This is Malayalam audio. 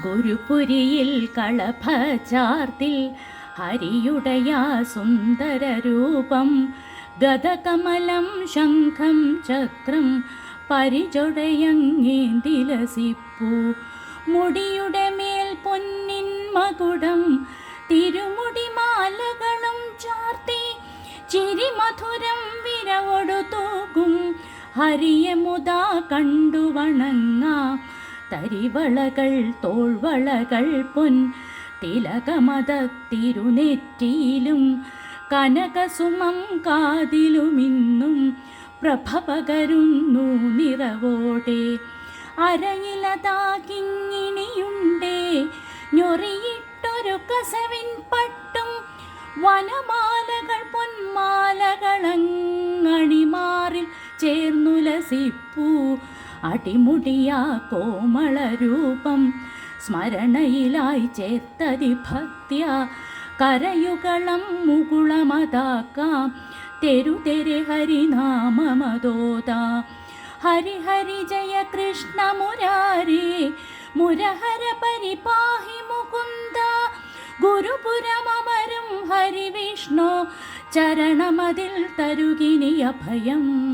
ഗുരുപുരിയിൽ കളഭചാർത്തിൽ ഹരിയുടയ സുന്ദര രൂപം. ഗതകമലം ശംഖം ചക്രം പരിചൊടയങ്ങേന്തിലസിപ്പൂ മുടിയുടെ മേൽ പൊന്നിൻ മകുടം തിരുമുടിമാലകളും ചാർത്തി ചിരിമധുരം വിരവൊടു തൂകും ഹരിയമുദാ കണ്ടു വണങ്ങാം. തരിവളകൾ തോൾവളകൾ പൊൻ തിലകമത തിരുനെറ്റിയിലും കനകസുമം കാതിലുമിന്നും പ്രഭ പകരുന്നു നിറവോടെ. അരയിലതാകിങ്ങിണിയുണ്ടേ ഞൊറിയിട്ടൊരു കസവിൻ പട്ടും വനമാലകൾ പൊന്മാലകളങ്ങണിമാറിൽ ചേർന്നുലസിപ്പൂ. അടിമുടിയാ കോമള രൂപം സ്മരണയിലായി ചേർത്തതി ഭക്തിയ. കരയുകളം മുകുളമതാക്കാം. തെരുതെരെ ഹരിനാമമതോത. ഹരി ഹരി ജയ കൃഷ്ണ മുരാരി. മുരഹര പരിപാഹി മുകുന്ദ. ഗുരുപുരമരും ഹരി വിഷ്ണു. ചരണമതിൽ തരുകിനി അഭയം